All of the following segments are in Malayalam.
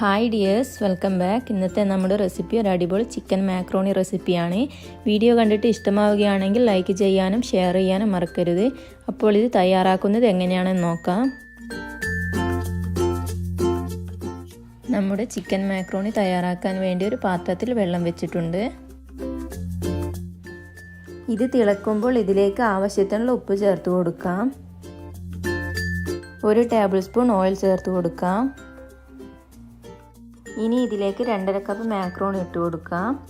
ഹായ് ഡിയേഴ്സ് വെൽക്കം ബാക്ക് ഇന്നത്തെ നമ്മുടെ റെസിപ്പി ഒരു അടിപൊളി ചിക്കൻ മാക്രോണി റെസിപ്പിയാണ് വീഡിയോ കണ്ടിട്ട് ഇഷ്ടമാവുകയാണെങ്കിൽ ലൈക്ക് ചെയ്യാനും ഷെയർ ചെയ്യാനും മറക്കരുത്. അപ്പോൾ ഇത് തയ്യാറാക്കുന്നത് എങ്ങനെയാണെന്ന് നോക്കാം. നമ്മുടെ ചിക്കൻ മാക്രോണി തയ്യാറാക്കാൻ വേണ്ടി ഒരു പാത്രത്തിൽ വെള്ളം വെച്ചിട്ടുണ്ട്. ഇത് തിളക്കുമ്പോൾ ഇതിലേക്ക് ആവശ്യത്തിനുള്ള ഉപ്പ് ചേർത്ത് കൊടുക്കാം. ഒരു ടേബിൾ സ്പൂൺ ഓയിൽ ചേർത്ത് കൊടുക്കാം. ഇനി ഇതിലേക്ക് രണ്ടര കപ്പ് മാക്രോൺ ഇട്ട് കൊടുക്കാം.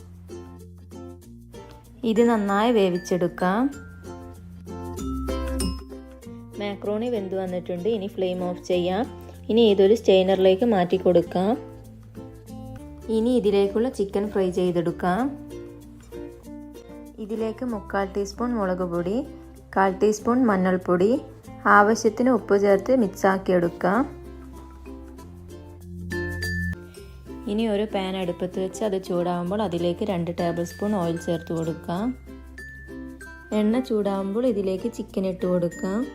ഇത് നന്നായി വേവിച്ചെടുക്കാം. മാക്രോണി വെന്ത് വന്നിട്ടുണ്ട്. ഇനി ഫ്ലെയിം ഓഫ് ചെയ്യാം. ഇനി ഇതൊരു സ്റ്റെയിനറിലേക്ക് മാറ്റി കൊടുക്കാം. ഇനി ഇതിലേക്കുള്ള ചിക്കൻ ഫ്രൈ ചെയ്തെടുക്കാം. ഇതിലേക്ക് മുക്കാൽ ടീസ്പൂൺ മുളക് പൊടി കാൽ ടീസ്പൂൺ മഞ്ഞൾപ്പൊടി ആവശ്യത്തിന് ഉപ്പ് ചേർത്ത് മിക്സാക്കി ഇനി ഒരു പാൻ അടുപ്പത്ത് വെച്ച് അത് ചൂടാകുമ്പോൾ അതിലേക്ക് രണ്ട് ടേബിൾ സ്പൂൺ ഓയിൽ ചേർത്ത് കൊടുക്കാം. എണ്ണ ചൂടാകുമ്പോൾ ഇതിലേക്ക് ചിക്കൻ ഇട്ട് കൊടുക്കാം.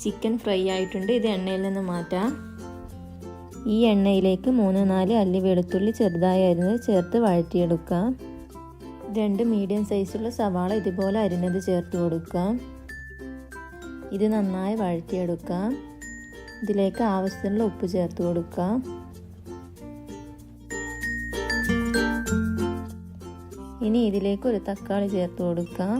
ചിക്കൻ ഫ്രൈ ആയിട്ടുണ്ട്. ഇത് എണ്ണയിൽ നിന്ന് മാറ്റാം. ഈ എണ്ണയിലേക്ക് മൂന്ന് നാല് അല്ലി വെളുത്തുള്ളി ചെറുതായി അരിഞ്ഞത് ചേർത്ത് വഴറ്റിയെടുക്കാം. രണ്ട് മീഡിയം സൈസുള്ള സവാള ഇതുപോലെ അരിഞ്ഞത് ചേർത്ത് കൊടുക്കാം. ഇത് നന്നായി വഴറ്റിയെടുക്കാം. ഇതിലേക്ക് ആവശ്യത്തിനുള്ള ഉപ്പ് ചേർത്ത് കൊടുക്കാം ഇനി ഇതിലേക്ക് ഒരു തക്കാളി ചേർത്ത് കൊടുക്കാം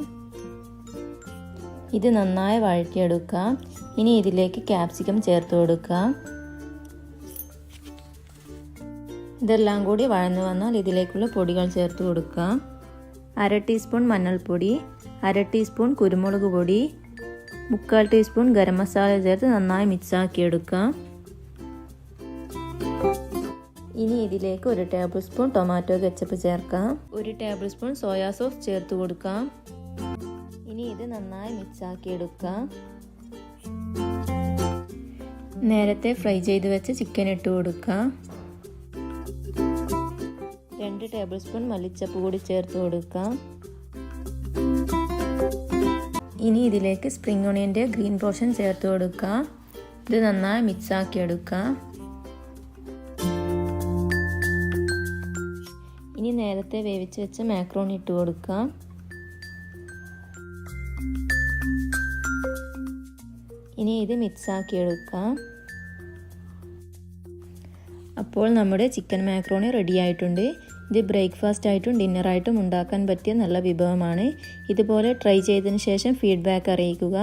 ഇത് നന്നായി വഴറ്റിയെടുക്കാം ഇനി ഇതിലേക്ക് ക്യാപ്സിക്കം ചേർത്ത് കൊടുക്കാം ഇതെല്ലാം കൂടി വഴന്നു വന്നാൽ ഇതിലേക്കുള്ള പൊടികൾ ചേർത്ത് കൊടുക്കാം അര ടീസ്പൂൺ മഞ്ഞൾപ്പൊടി അര ടീസ്പൂൺ കുരുമുളക് പൊടി മുക്കാൽ ടീസ്പൂൺ ഗരം മസാല ചേർത്ത് നന്നായി മിക്സാക്കി എടുക്കാം ഇനി ഇതിലേക്ക് ഒരു ടേബിൾ സ്പൂൺ ടൊമാറ്റോ കെച്ചപ്പ് ചേർക്കാം. ഒരു ടേബിൾ സ്പൂൺ സോയാ സോസ് ചേർത്ത് കൊടുക്കാം. ഇനി ഇത് നന്നായി മിക്സാക്കി എടുക്കാം നേരത്തെ ഫ്രൈ ചെയ്ത് വെച്ച ചിക്കൻ ഇട്ട് കൊടുക്കാം. രണ്ട് ടേബിൾ സ്പൂൺ മല്ലിച്ചപ്പ് കൂടി ചേർത്ത് കൊടുക്കാം. ഇനി ഇതിലേക്ക് സ്പ്രിംഗ് ഓണിയന്റെ ഗ്രീൻ പോർഷൻ ചേർത്ത് കൊടുക്കുക ഇത് നന്നായി മിക്സ് ആക്കി എടുക്കുക ഇനി നേരത്തെ വേവിച്ച് വെച്ച മാക്രോണി ഇട്ട് കൊടുക്കുക ഇനി ഇത് മിക്സ് ആക്കി എടുക്കാം. അപ്പോൾ നമ്മുടെ ചിക്കൻ മാക്രോണി റെഡി ആയിട്ടുണ്ട്. ഇത് ബ്രേക്ക്ഫാസ്റ്റ് ആയിട്ടും ഡിന്നറായിട്ടും ഉണ്ടാക്കാൻ പറ്റിയ നല്ല വിഭവമാണ്. ഇതുപോലെ ട്രൈ ചെയ്തതിന് ശേഷം ഫീഡ്ബാക്ക് അറിയിക്കുക.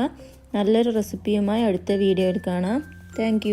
നല്ലൊരു റെസിപ്പിയുമായി അടുത്ത വീഡിയോയിൽ കാണാം. താങ്ക്